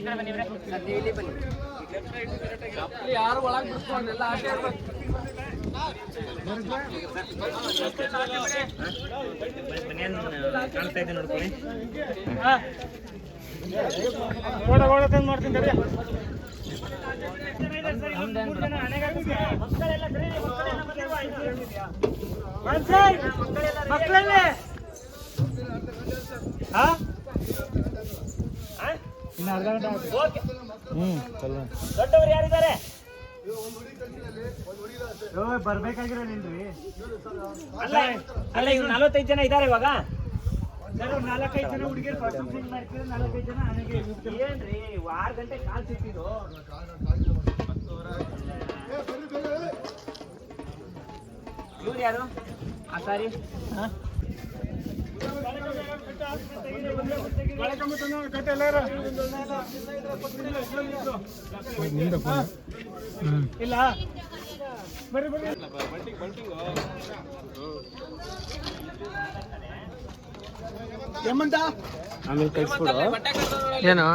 ಈ ಕಡೆ ಬನ್ನಿ ಇವ್ರೆ. ಯಾರು ಒಳಗೆ ಬಿಡ್ಕೊಂಡೆಲ್ಲ ಆಟ ಆಡ್ಬೇಕು ಬನ್ನಿ ಕಾಣ್ತಾ ಇದೆ ನೋಡ್ಕೊಳ್ಳಿ ದೊಡ್ಡವರು ಯಾರಿದ್ದಾರೆ? ಬರ್ಬೇಕಾಗಿರೋನಿಲ್ರಿ ಅಲ್ಲ ಅಲ್ಲ ಇವ್ರು ನಲವತ್ತೈದು ಜನ ಇದ್ದಾರೆ ಇವಾಗ. ನಾಲ್ಕೈದು ಜನ ಹುಡುಗಿಯರು ಪರ್ಸೆಂಟೇಜ್ ಮಾಡ್ತೀರಾ ನಾಲ್ಕೈದು ಜನ ನನಗೆ ಏನ್ರಿ ಆರು ಗಂಟೆ ಕಾಲ್ ಸಿಕ್ತಿದ್ದು ಇವ್ರು ಯಾರು? ಆ ಸಾರಿ ಇಲ್ಲ ಬರ್ರಿ ಬರ್ರಿ ಏಮಂತ ಆಮೇಲೆ ಕಳಿಸ್ಬಿಡು ಏನು?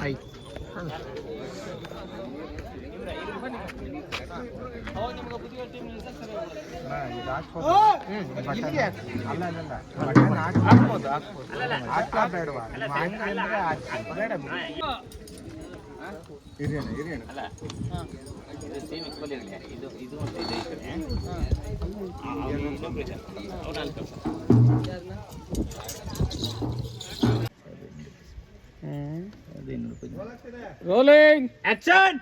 ಆಯ್ತು. Rolling action